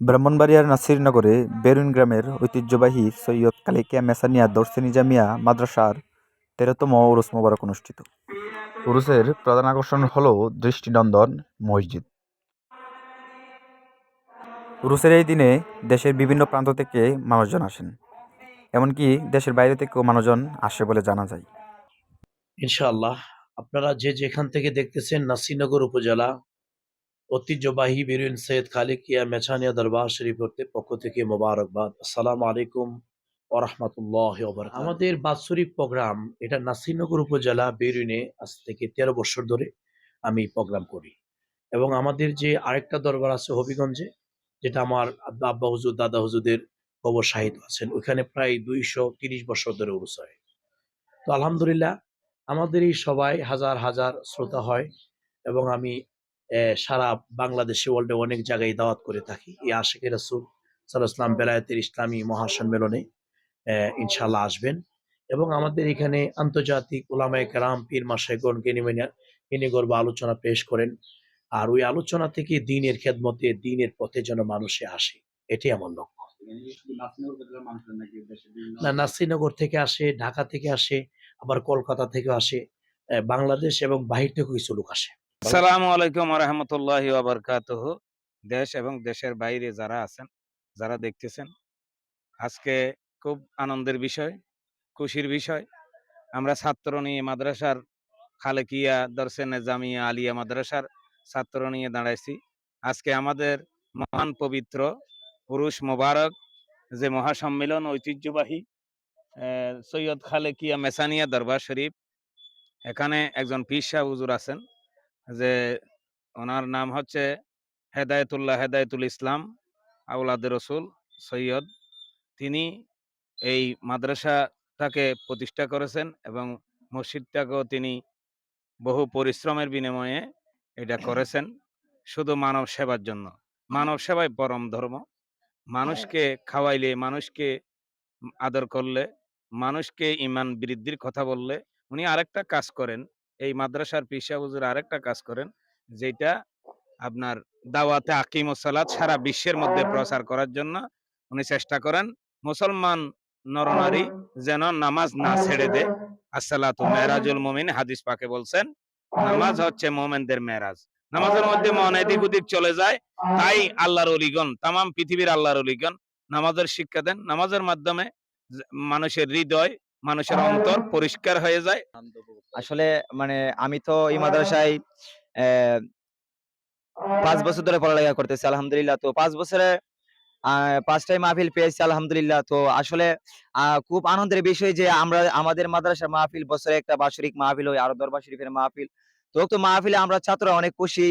ব্রাহ্মণবাড়িয়ার নাসিরনগরে বেরুন গ্রামের ঐতিহ্যবাহী সৈয়দ কালিকিয়া মেসানিয়া দর্শনী জামিয়া মাদ্রাসার তেরোতম উরুস মোবারক অনুষ্ঠিত। উরুসের প্রধান আকর্ষণ হল দৃষ্টিনন্দন মসজিদ। উরুসের এই দিনে দেশের বিভিন্ন প্রান্ত থেকে মানুষজন আসেন, এমনকি দেশের বাইরে থেকেও মানুষজন আসে বলে জানা যায়। ইনশাআল্লাহ, আপনারা যে যেখান থেকে দেখতেছেন নাসিরনগর উপজেলা ঐতিহ্যবাহী বীরুন সৈয়দ খালিকিয়া মেছানিয়া দরবার শরীফ কর্তৃক পক্ষ থেকে মোবারকবাদ। আসসালামু আলাইকুম ওরহমতুল্লাহ আমাদের বাৎসরিক প্রোগ্রাম, এটা নাসিরনগর উপজেলা বেরুনে আজ থেকে তেরো বছর ধরে আমি প্রোগ্রাম করি। এবং আমাদের যে আরেকটা দরবার আছে হবিগঞ্জে, যেটা আমার আব্বা হুজুর, দাদা হুজুরদের কবর সাহিত্য আছেন, ওইখানে প্রায় দুইশো তিরিশ বছর ধরে হয়। তো আলহামদুলিল্লাহ আমাদের এই সবাই হাজার হাজার শ্রোতা হয় এবং আমি সারা বাংলাদেশে ওয়ার্ল্ডে অনেক জায়গায় দাওয়াত করে থাকি। এই আশেকের রাসুল ইসলাম বেলায়েতের ইসলামী মহাসম্মেলনে ইনশাল্লাহ আসবেন। এবং আমাদের এখানে আন্তর্জাতিক ওলামায় কারাম পীর মাসাইগণ গেনিগর্ব আলোচনা পেশ করেন। আর ওই আলোচনা থেকে দিনের খেদমতে, দিনের পথে যেন মানুষে আসে এটি আমার লক্ষ্য। না, নাসিরনগর থেকে আসে, ঢাকা থেকে আসে, আবার কলকাতা থেকে আসে বাংলাদেশ এবং বাহির থেকেও কিছু লোক আসে। আসসালামু আলাইকুম রহমতুল্লাহ আবরকাতহ দেশ এবং দেশের বাইরে যারা আছেন, যারা দেখতেছেন, আজকে খুব আনন্দের বিষয়, খুশির বিষয়। আমরা ছাত্র নিয়ে মাদ্রাসার খালেকিয়া দর্শন জামিয়া আলিয়া মাদ্রাসার ছাত্র নিয়ে দাঁড়াইছি। আজকে আমাদের মহান পবিত্র পুরুষ মোবারক যে মহাসম্মেলন ঐতিহ্যবাহী সৈয়দ খালেকিয়া মেসানিয়া দরবার শরীফ, এখানে একজন পীর সাহ হুজুর আছেন। যে ওনার নাম হচ্ছে হেদায়েতুল্লাহ হেদায়েতুল ইসলাম আউলাদের রসুল সৈয়দ। তিনি এই মাদ্রাসাটাকে প্রতিষ্ঠা করেছেন এবং মসজিদটাকেও তিনি বহু পরিশ্রমের বিনিময়ে এটা করেছেন শুধু মানব সেবার জন্য। মানব সেবাই পরম ধর্ম। মানুষকে খাওয়াইলে মানুষকে আদর করলে মানুষকে ইমান বৃদ্ধির কথা বললে উনি আরেকটা কাজ করেন। এই মাদ্রাসার পিসা হুজুর আরেকটা কাজ করেন যেটা আপনার দাওয়াতে আকিম সালাত সারা বিশ্বের মধ্যে প্রচার করার জন্য উনি চেষ্টা করেন, মুসলমান নরনারী যেন নামাজ না ছেড়ে দে আসসালাতু মেরাজুল মুমিন, হাদিস পাকে বলছেন, নামাজ হচ্ছে মোমেনদের মেরাজ। নামাজের মধ্যে মন এদিক ওদিক চলে যায়, তাই আল্লাহর অলিগণ, তামাম পৃথিবীর আল্লাহর অলিগণ নামাজের শিক্ষা দেন। নামাজের মাধ্যমে মানুষের হৃদয় মানুষের অন্তর পরিষ্কার হয়ে যায়। আসলে মানে আমি তো এই মাদ্রাসায় পাঁচ বছর ধরে পড়ালেখা করতেছি আলহামদুলিল্লাহ। তো পাঁচ বছরে আহ, পাঁচটাই মাহফিল পেয়েছি আলহামদুলিল্লাহ। তো আসলে আহ, খুব আনন্দের বিষয় যে আমরা আমাদের মাদ্রাসা মাহফিল বছরে একটা বাৎসরিক মাহফিল হয় আরও দরবার শরীফের মাহফিল। তো তো মাহফিলে আমরা ছাত্ররা অনেক খুশি।